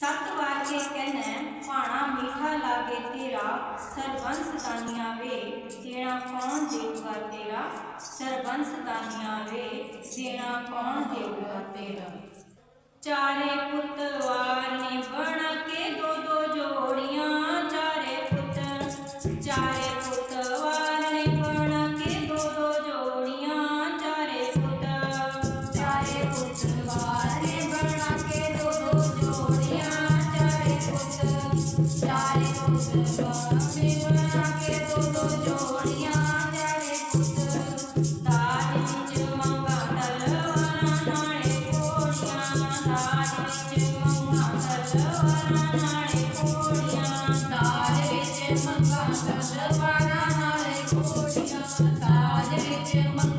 ਸਤ ਵਾਚੇ ਕਹਨੈ ਭਾਣਾ ਮੀਠਾ ਲਾਗੇ ਤੇਰਾ, ਸਰਬੰਸ ਦਾਨੀਆਂ ਵੇ, ਦੇਣਾ ਕੌਣ ਦੇਊਗਾ ਤੇਰਾ? ਸਰਬੰਸ ਦਾਨੀਆਂ ਵੇ, ਦੇਣਾ ਕੌਣ ਦੇਊਗਾ ਤੇਰਾ? ਚਾਰੇ ਪੁੱਤਵਾਰ ਨੇ ਬਣ ਕੇ ਦੋ ਦੋ ਜੋੜੀਆਂ, ਚਾਰੇ ਪੁੱਤ ਚਾਰੇ Oh, yeah,